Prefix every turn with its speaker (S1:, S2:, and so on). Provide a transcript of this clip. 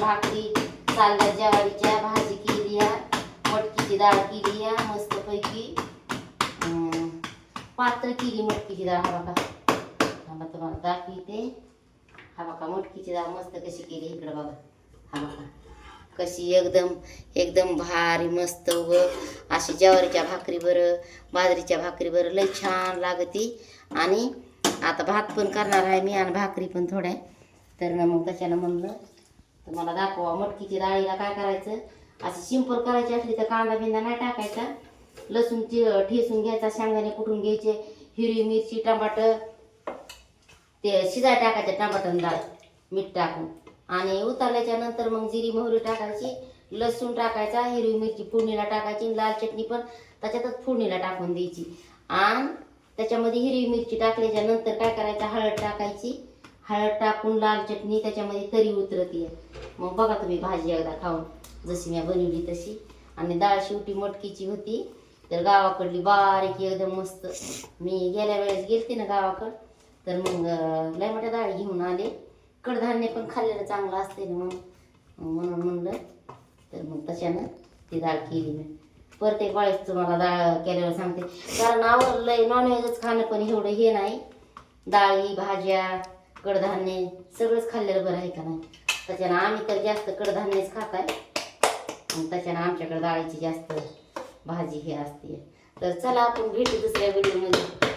S1: भाकरी चालल्या ज्वारीच्या भाजी केली आहे. मटकीची डाळ केली आहे मस्तपैकी. पात्र केली मटकीची डाळ हा बघा. थांबा तुम्हाला दाखवते. हा बघा मटकीची डाळ मस्त कशी केली इकडं बघा. हा बघा. कशी एकदम एकदम भारी मस्त व अशी ज्वारीच्या भाकरी बरं बाजरीच्या भाकरी बरं लई छान लागती. आणि आता भात पण करणार आहे मी आणि भाकरी पण थोड्या. तर मग त्याच्यानं म्हणलं? मला दाखवा मटकीची डाळीला काय करायचं? असं सिंपल करायची असली तर कांदा बिंदा नाही टाकायचा. लसूण ठेसून घ्यायचा शेंगदाणे कुठून घ्यायचे? हिरवी मिरची टमाटर. ते शिजाय टाकायचं टमाटर डाळ. मीठ टाकून. आणि उतरल्याच्या नंतर मग जिरी मोहरी टाकायची. लसूण टाकायचा हिरवी मिरची फोडणीला टाकायची लाल चटणी पण त्याच्यातच फोडणीला टाकून द्यायची. आणि त्याच्यामध्ये हिरवी मिरची टाकल्याच्या नंतर काय करायचं? हळद टाकायची. हळद टाकून लाल चटणी त्याच्यामध्ये तरी उतरती मग बघा तुम्ही भाजी एकदा खाऊन जशी मी बनवली तशी. आणि डाळ शेवटी मटकीची होती तर गावाकडली बारीक एकदम मस्त. मी गेल्या वेळेस गेलते ना गावाकडं तर मग लय मोठ्या डाळ घेऊन आले. कडधान्य पण खाल्लेलं चांगलं असते ना मग. म्हणून म्हणलं तर मग तशानं ती डाळ केली मी. प्रत्येक वेळेस तुम्हाला डाळ केल्यावर सांगते कारण आवडलंय नॉनव्हेजच खाणं पण एवढं हे नाही. डाळी भाज्या कडधान्य सगळंच खाल्लेलं बरं आहे का नाही? त्याच्यानं आम्ही तर जास्त कडधान्यच खात आहे आणि त्याच्यानं आमच्याकडे डाळीची जास्त भाजी हे असते. तर चला आपण भेटू दुसऱ्या व्हिडिओमध्ये.